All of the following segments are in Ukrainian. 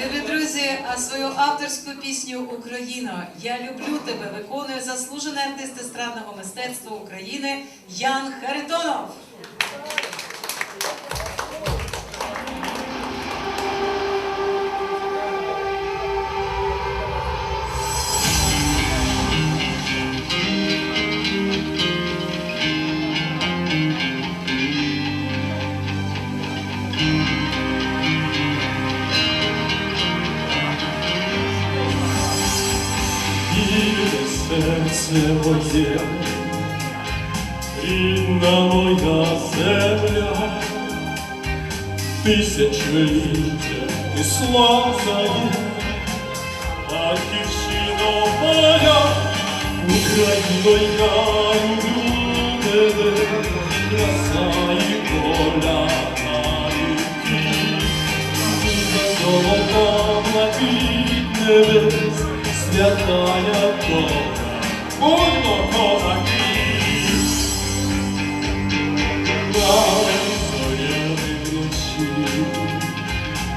Любі друзі, а свою авторську пісню Україна Я люблю тебе виконує заслужений артист естрадного мистецтва України Ян Харитонов. Серце моє, рідна моя земля, тисячоліття і слава є, батьківщина моя, Україно, я люблю тебе, краса і поля на. Золота блакить небес, святая доля, будьмо козаки. Зоряні вночі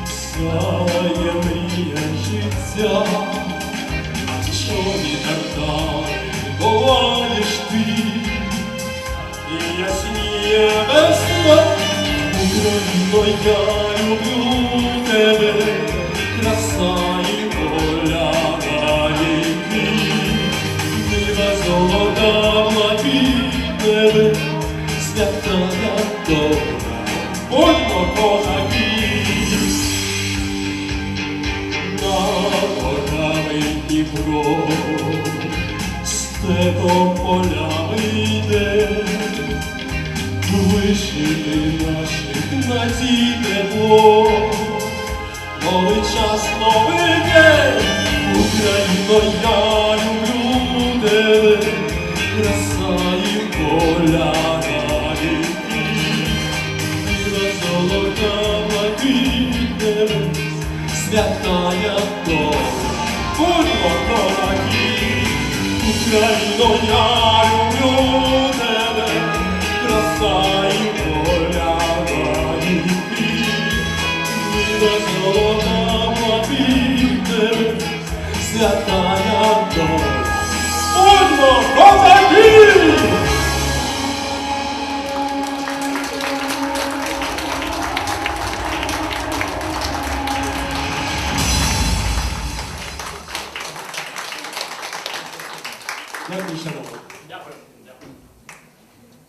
сяє мрія життя, що далі буваєш ти, і ясніє весна, Україно, я люблю тебе, краса Дніпро, степом полями йде, Вишити наших надій тепло, новий час, новий день, Україно, я люблю тебе, краса і поля золота блакить небес, святая доля, Україно, я люблю тебе, краса і воля мої ти, Ніна золота мабі тебе, свята 何にしても